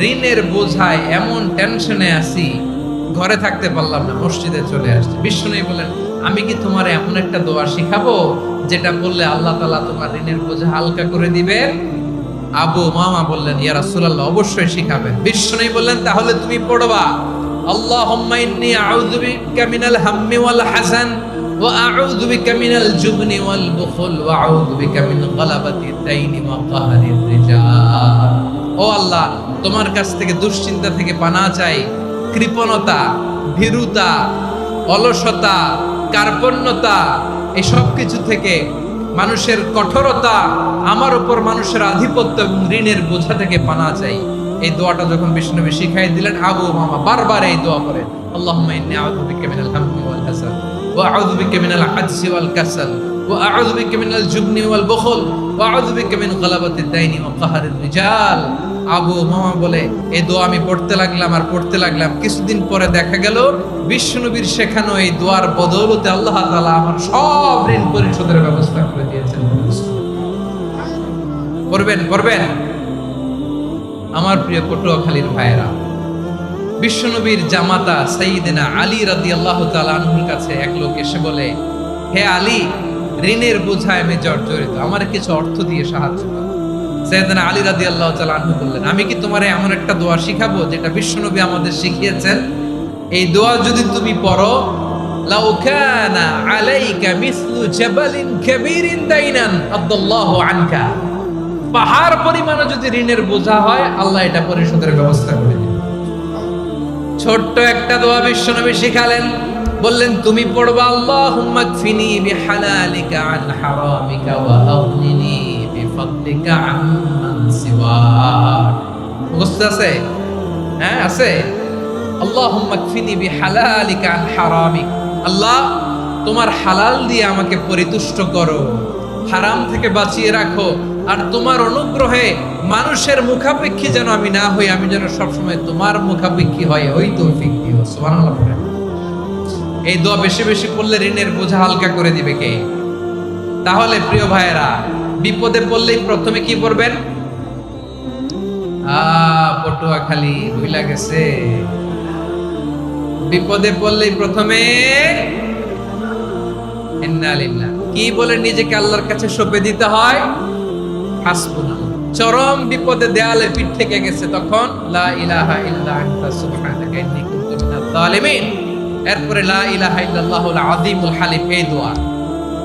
ঋণের বোঝায় এমন টেনশনে আছি, ঘরে থাকতে পারলাম না, মসজিদে চলে আসছে। বিষ্ণু বলেন আমি কি তোমার এমন একটা দোয়া শিখাবো, যেটা বললে আল্লাহ তালা তোমার ঋণের বোঝা হালকা করে দিবেন? আবু মামা বললেন, ইয়া অবশ্যই শিখাবেন। বিশ্ব বিষ্ণু বললেন, তাহলে তুমি পড়বা হাসান ওয়াল আল্লাহ তোমার কাছ থেকে দুশ্চিন্তা থেকে পানা চাই। কৃপণতা, ভীরুতা, অলসতা, কার্পণ্যতা, এসব কিছু থেকে মানুষের কঠোরতা, আমার উপর মানুষের আধিপত্য এবং ঋণের বোঝা থেকে পানা চাই। এই দোয়াটা যখন বিষ্ণুবী শিখাই দিলেন, আবু মামা বারবার এই দোয়া করে আল্লাহুম্মা ইন্নী আউযু বিকা মিনাল হাম্মি ওয়াল হাসান ওয়া কাসাল ওয়া আউযু বিকা মিনাল জুবনি ওয়াল বুখল ওয়া আউযু বিকা মিন গালাবাতি দাইনি ওয়া কাহরির রিজাল। আবু মামা বলে এই দোয়া আমি পড়তে লাগলাম আর পড়তে লাগলাম। কিছুদিন পরে দেখা গেল বিষ্ণুবীর শেখানো এই দোয়ার বদৌলতে আল্লাহ তাআলা আমার সব ঋণ পরিশোধের ব্যবস্থা করে দিয়েছেন। পড়বেন পড়বেন। আমার প্রিয় পটুয়াখালীর ভাইয়েরা বিশ্বনবীর জামাতা সাইয়েদেনা আলী রাদিয়াল্লাহু তাআলা আনহুর কাছে এক লোক এসে বলে, হে আলী, ঋণের বোঝায় আমি জর্জরিত। আমার কিছু অর্থ দিয়ে সাহায্য করো। আলী আনহু বললেন, আমি কি তোমারে এমন একটা দোয়া শিখাবো যেটা বিশ্বনবী আমাদের শিখিয়েছেন? এই দোয়া যদি তুমি পড়ো ঋণের বোঝা হয়, আল্লাহ এটা পরিশোধের ব্যবস্থা করে ছোট্ট একটা দোয়া বিশ্বনবী শিখালেন, বললেন, তুমি পড়বা, আল্লাহুম্মা মুখস্থ আছে? হ্যাঁ আছে। আল্লাহুম্মা কফিনি বিহালালিকা আন হারামিক। আল্লাহ, তোমার হালাল দিয়ে আমাকে পরিতুষ্ট করো। হারাম থেকে বাঁচিয়ে রাখো। আর তোমার অনুগ্রহে মানুষের মুখাপেক্ষী যেন আমি না হই, আমি যেন সবসময় তোমার মুখাপেক্ষী হয় ওই তৌফিক দিও এই দোয়া বেশি বেশি পড়লে ঋণের বোঝা হালকা করে দিবে কে? তাহলে প্রিয় ভাইয়েরা বিপদে পড়লেই প্রথমে কি পড়বেন? পটুয়া খালি ভুইলা গেছে। বিপদে পড়লেই প্রথমে কি বলে নিজেকে আল্লাহর কাছে সঁপে দিতে হয়? চরম বিপদে দেয়ালে পিঠ থেকে গেছে তখন। এরপরে লা ইলাহা ইল্লাল্লাহুল আযীমুল হালিম, এই দোয়া।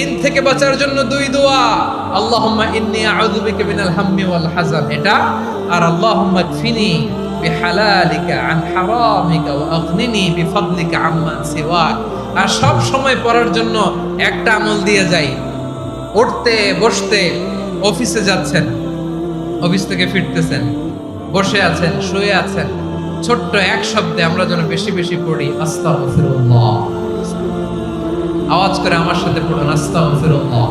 ঋণ থেকে বাঁচার জন্য দুই দোয়া। আল্লাহুম্মা ইন্নী আউযু মিনাল হাম্মি ওয়াল হাযান এটা। আর আল্লাহুম্মা কফিনি বিহালালিকা আন হারামিকা ওয়া আগনিনি আম্মান সিওয়াক। আর সব সময় পড়ার জন্য একটা আমল দিয়ে যাই। উঠতে, বসতে, অফিসে যাচ্ছেন, অফিস থেকে ফিরতেছেন, বসে আছেন, শুয়ে আছেন। ছোট্ট এক শব্দে আমরা যেন বেশি বেশি পড়ি। আস্তাগফিরুল্লাহ। আওয়াজ করে আমার সাথে পড়ুন, আস্তাগফিরুল্লাহ।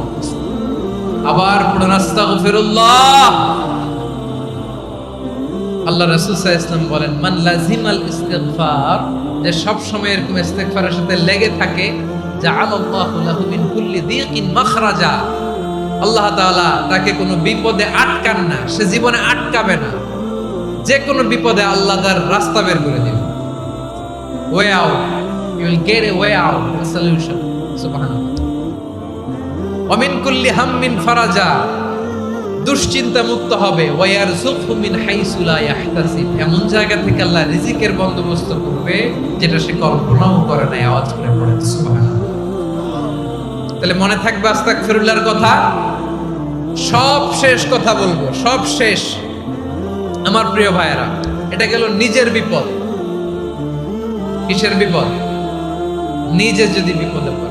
আবার পড়ুন, আস্তাগফিরুল্লাহ। আল্লাহ রাসূল সাল্লাল্লাহু বলেন, মান লাজিমাল ইস্তিগফার যে সব সময় এরকম ইস্তিগফারের সাথে লেগে থাকে, জাআলাল্লাহু লাহু মিন কুল্লি দিকিন মাখরাজা। আল্লাহ তাআলা তাকে কোনো বিপদে আটকান না, সে জীবনে আটকাবে না। যে কোনো বিপদে আল্লাহ তার রাস্তা বের করে দিবে way out you will get a way out solution ওমিন কুল্লি হাম্মিন ফারাজা দুশ্চিন্তা মুক্ত হবে। ওয়ার মিন হাইসুলা ইয়াহতাসিব। এমন জায়গা থেকে আল্লাহ রিজিকের বন্দোবস্ত করবে যেটা সে কল্পনাও করে নাই, আওয়াজ করে পড়ে। তাহলে মনে থাকবে আস্তাগফিরুল্লাহর কথা? সব শেষ কথা বলব, সব শেষ। আমার প্রিয় ভাইয়েরা, এটা গেল নিজের বিপদ। কিসের বিপদ? নিজে যদি বিপদে পড়ে।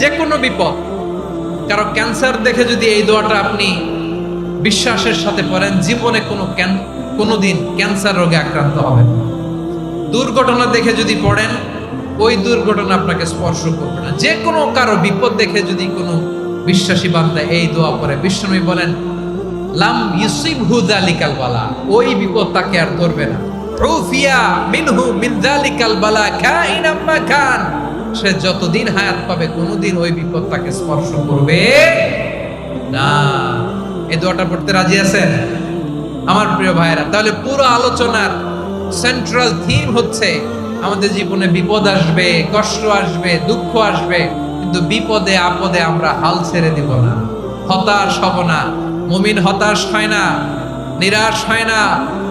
যে কোনো বিপদ, কারও ক্যান্সার দেখে যদি এই দোয়াটা আপনি বিশ্বাসের সাথে পড়েন, জীবনে কোনো ক্যান, কোনোদিন ক্যান্সার রোগে আক্রান্ত হবেন না। দুর্ঘটনা দেখে যদি পড়েন, ওই দুর্ঘটনা আপনাকে স্পর্শ করবে না যে কোনো কারও বিপদ দেখে যদি কোনো বিশ্বাসী বান্দা এই দোয়া পড়ে বিষ্ণুই বলেন, লাম ইউসিব হুদালিকাল বালা ওই বিপদ তাকে আর ধরবে না রুফিয়া মিনহু মিন যালিকাল বালা কাইনাম মাকান সে যতদিন হায়াত পাবে, কোনোদিন ওই বিপদ তাকে স্পর্শ করবে না। এই দোয়াটা পড়তে রাজি আছেন? আমার প্রিয় ভাইরা তাহলে পুরো আলোচনার সেন্ট্রাল থিম হচ্ছে, আমাদের জীবনে বিপদ আসবে, কষ্ট আসবে, দুঃখ আসবে, কিন্তু বিপদে আপদে আমরা হাল ছেড়ে দিব না। হতাশ হব না, মুমিন হতাশ হয় না, নিরাশ হয় না,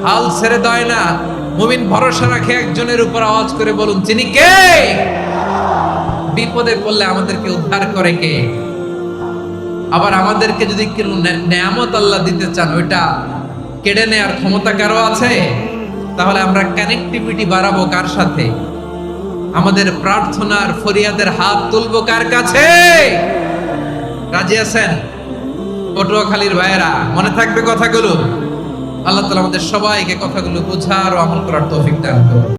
হাল ছেড়ে দেয় না। মুমিন ভরসা রাখে একজনের উপর আওয়াজ করে বলুন তিনি কে? বিপদে পড়লে আমাদেরকে উদ্ধার করে কে? আবার আমাদেরকে যদি কোনো নেয়ামত আল্লাহ দিতে চান, ওইটা কেড়ে নেয়ার ক্ষমতা কারও আছে? তাহলে আমরা কানেক্টিভিটি বাড়াবো কার সাথে? আমাদের প্রার্থনার ফরিয়াদের হাত তুলবো কার কাছে? রাজি আছেন? পটুয়াখালীর ভাইয়েরা, মনে থাকবে কথাগুলো? আল্লাহ তালা আমাদের সবাইকে কথাগুলো বোঝার ও আমল করার তৌফিক দান করুন।